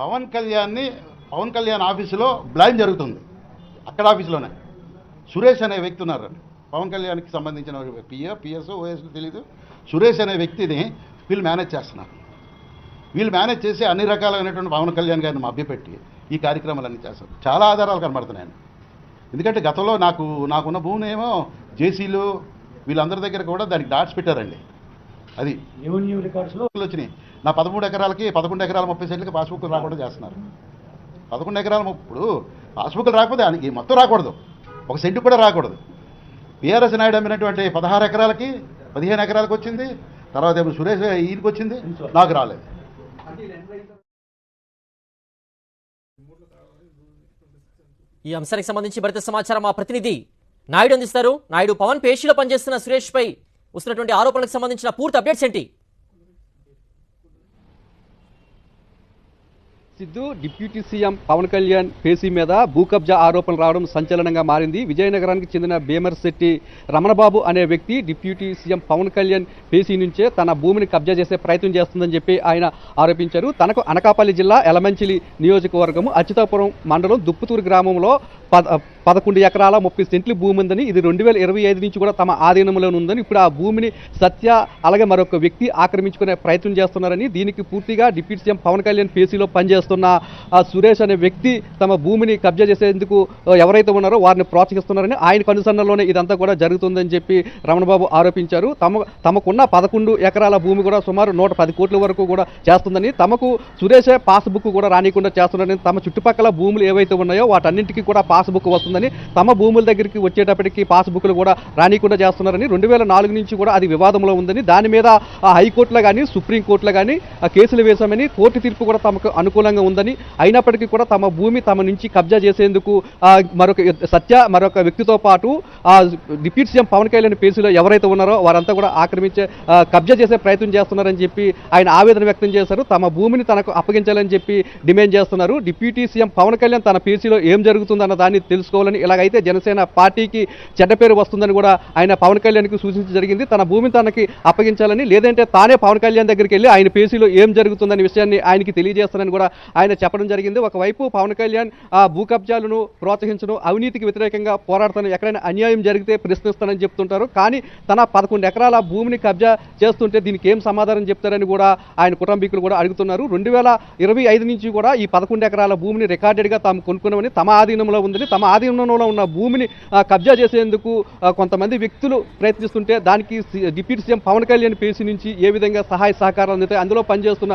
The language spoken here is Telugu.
పవన్ కళ్యాణ్ని పవన్ కళ్యాణ్ ఆఫీసులో బ్లైమ్ జరుగుతుంది. అక్కడ ఆఫీసులోనే. సురేష్ అనే వ్యక్తి ఉన్నారు పవన్ కళ్యాణ్కి సంబంధించిన పిఏ పిఎస్ ఓఎస్ తెలియదు సురేష్ అనే వ్యక్తిని వీళ్ళు మేనేజ్ చేస్తున్నారు. వీళ్ళు మేనేజ్ చేసి అన్ని రకాలైనటువంటి పవన్ కళ్యాణ్ గారిని మభ్యపెట్టి ఈ కార్యక్రమాలన్నీ చేస్తారు. చాలా ఆధారాలు కనబడుతున్నాయండి. ఎందుకంటే గతంలో నాకు నాకున్న భూమి ఏమో జేసీలు వీళ్ళందరి దగ్గర కూడా దానికి డాట్స్ పెట్టారండి అది. రెవెన్యూ రికార్డ్స్లో పాస్బుక్లు వచ్చినాయి. నా పదమూడు ఎకరాలకి పదకొండు ఎకరాల ముప్పై సెంట్లకి పాస్బుక్లు రాకుండా చేస్తున్నారు. పదకొండు ఎకరాల ముప్పై- ఇప్పుడు పాస్బుక్లు రాకపోతే దానికి మొత్తం రాకూడదు. ఒక సెంటు కూడా రాకూడదు. పిఆర్ఎస్ నాయుడు అమ్మినటువంటి పదహారు ఎకరాలకి పదిహేను ఎకరాలకు వచ్చింది. తర్వాత ఏమో సురేష్ ఈయనకి వచ్చింది. నాకు రాలేదు. ఈ అంశానికి సంబంధించి మరింత సమాచారం మా ప్రతినిధి నాయుడు అందిస్తారు. నాయుడు పవన్ పేషీలో పనిచేస్తున్న సురేష్ పై వస్తున్నటువంటి ఆరోపణలకు సంబంధించిన పూర్తి అప్డేట్స్ ఏంటి? సిద్ధు డిప్యూటీ సీఎం పవన్ కళ్యాణ్ పేసీ మీద భూ కబ్జా ఆరోపణలు రావడం సంచలనంగా మారింది. విజయనగరానికి చెందిన భీమర్శెట్టి రమణబాబు అనే వ్యక్తి డిప్యూటీ సీఎం పవన్ కళ్యాణ్ పేసీ నుంచే తన భూమిని కబ్జా చేసే ప్రయత్నం చేస్తుందని చెప్పి ఆయన ఆరోపించారు. తనకు అనకాపల్లి జిల్లా ఎలమంచిలి నియోజకవర్గము అచ్యుతాపురం మండలం దుప్పుతూరు గ్రామంలో పద పదకొండు ఎకరాల ముప్పై సెంట్ల భూమి ఉందని ఇది రెండు వేల ఇరవై ఐదు నుంచి కూడా తమ ఆధీనంలో ఉందని ఇప్పుడు ఆ భూమిని సత్య అలాగే మరొక వ్యక్తి ఆక్రమించుకునే ప్రయత్నం చేస్తున్నారని దీనికి పూర్తిగా డిప్యూటీ సీఎం పవన్ కళ్యాణ్ పేసీలో పనిచేస్తున్న ఆ సురేష్ అనే వ్యక్తి తమ భూమిని కబ్జా చేసేందుకు ఎవరైతే ఉన్నారో వారిని ప్రోత్సహిస్తున్నారని ఆయన కనుసన్నలోనే ఇదంతా కూడా జరుగుతుందని చెప్పి రమణబాబు ఆరోపించారు. తమ తమకున్న పదకొండు ఎకరాల భూమి కూడా సుమారు నూట పది కోట్ల వరకు కూడా చేస్తుందని తమకు సురేషే పాస్బుక్ కూడా రానికుండా చేస్తున్నారని తమ చుట్టుపక్కల భూములు ఏవైతే ఉన్నాయో వాటన్నింటికీ కూడా పాస్బుక్ వస్తుందని తమ భూముల దగ్గరికి వచ్చేటప్పటికి పాస్బుక్లు కూడా రానికుండా చేస్తున్నారని రెండు వేల నాలుగు నుంచి కూడా అది వివాదంలో ఉందని దాని మీద హైకోర్టులో కానీ సుప్రీంకోర్టులో కానీ ఆ కేసులు వేశామని కోర్టు తీర్పు కూడా తమకు అనుకూలంగా ఉందని అయినప్పటికీ కూడా తమ భూమి తమ నుంచి కబ్జా చేసేందుకు మరొక సత్య మరొక వ్యక్తితో పాటు డిప్యూటీ సీఎం పవన్ కళ్యాణ్ పేసులో ఎవరైతే ఉన్నారో వారంతా కూడా ఆక్రమించే కబ్జా చేసే ప్రయత్నం చేస్తున్నారని చెప్పి ఆయన ఆవేదన వ్యక్తం చేశారు. తమ భూమిని తనకు అప్పగించాలని చెప్పి డిమాండ్ చేస్తున్నారు. డిప్యూటీ సీఎం పవన్ కళ్యాణ్ తన పేసీలో ఏం జరుగుతుందన్న దాన్ని తెలుసుకోవాలని ఇలాగైతే జనసేన పార్టీకి చెడ్డ పేరు వస్తుందని కూడా ఆయన పవన్ కళ్యాణ్కి సూచించడం జరిగింది. తన భూమిని తనకి అప్పగించాలని లేదంటే తానే పవన్ కళ్యాణ్ దగ్గరికి వెళ్ళి ఆయన పేసీలో ఏం జరుగుతుందనే విషయాన్ని ఆయనకి తెలియజేస్తానని కూడా ఆయన చెప్పడం జరిగింది. ఒకవైపు పవన్ కళ్యాణ్ ఆ భూ కబ్జాలను ప్రోత్సహించడం అవినీతికి వ్యతిరేకంగా పోరాడతాను ఎక్కడైనా అన్యాయం జరిగితే ప్రశ్నిస్తానని చెప్తుంటారు. కానీ తన పదకొండు ఎకరాల భూమిని కబ్జా చేస్తుంటే దీనికి ఏం సమాధానం చెప్తారని కూడా ఆయన కుటుంబీకులు కూడా అడుగుతున్నారు. రెండు వేల ఇరవై ఐదు నుంచి కూడా ఈ పదకొండు ఎకరాల భూమిని రికార్డెడ్గా తాము కొనుక్కున్నామని తమ ఆధీనంలో ఉందని తమ ఆధీనంలో ఉన్న భూమిని కబ్జా చేసేందుకు కొంతమంది వ్యక్తులు ప్రయత్నిస్తుంటే దానికి డిప్యూటీ సీఎం పవన్ కళ్యాణ్ పేసి నుంచి ఏ విధంగా సహాయ సహకారాలు అందుతాయి అందులో పనిచేస్తున్న